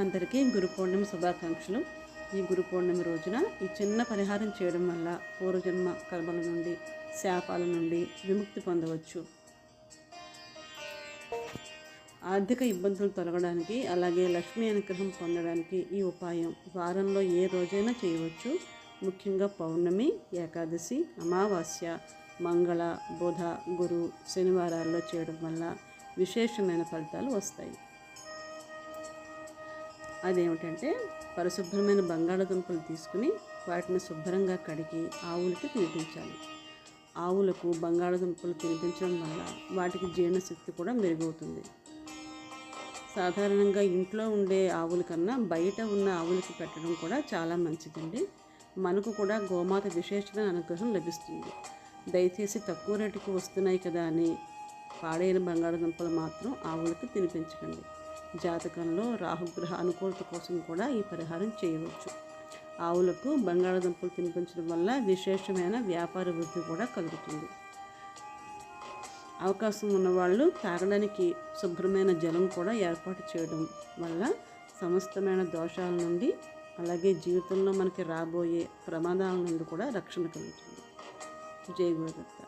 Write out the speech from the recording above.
అందరికీ గురు పౌర్ణమి శుభాకాంక్షలు. ఈ గురు పౌర్ణమి రోజున ఈ చిన్న పరిహారం చేయడం వల్ల పూర్వజన్మ కర్మల నుండి శాపాల నుండి విముక్తి పొందవచ్చు. ఆర్థిక ఇబ్బందులు తొలగడానికి అలాగే లక్ష్మీ అనుగ్రహం పొందడానికి ఈ ఉపాయం వారంలో ఏ రోజైనా చేయవచ్చు. ముఖ్యంగా పౌర్ణమి ఏకాదశి అమావాస్య మంగళ బుధ గురు శనివారాల్లో చేయడం వల్ల విశేషమైన ఫలితాలు వస్తాయి. అదేమిటంటే పరిశుభ్రమైన బంగాళదుంపలు తీసుకుని వాటిని శుభ్రంగా కడిగి ఆవులకి తినిపించాలి. ఆవులకు బంగాళదుంపలు తినిపించడం వల్ల వాటికి జీర్ణశక్తి కూడా మెరుగవుతుంది. సాధారణంగా ఇంట్లో ఉండే ఆవుల కన్నా బయట ఉన్న ఆవులకి పెట్టడం కూడా చాలా మంచిదండి. మనకు కూడా గోమాత విశేషమైన అనుగ్రహం లభిస్తుంది. దయచేసి తక్కువ రేటుకి వస్తున్నాయి కదా అని పాడైన బంగాళదుంపలు మాత్రం ఆవులకు తినిపించకండి. జాతకంలో రాహుగ్రహ అనుకూలత కోసం కూడా ఈ పరిహారం చేయవచ్చు. ఆవులకు బంగాళదుంపలు తినిపించడం వల్ల విశేషమైన వ్యాపార వృద్ధి కూడా కలుగుతుంది. అవకాశం ఉన్నవాళ్ళు తాగడానికి శుభ్రమైన జలం కూడా ఏర్పాటు చేయడం వల్ల సమస్తమైన దోషాల నుండి అలాగే జీవితంలో మనకి రాబోయే ప్రమాదాల నుండి కూడా రక్షణ కలుగుతుంది. జై గురుదత్త.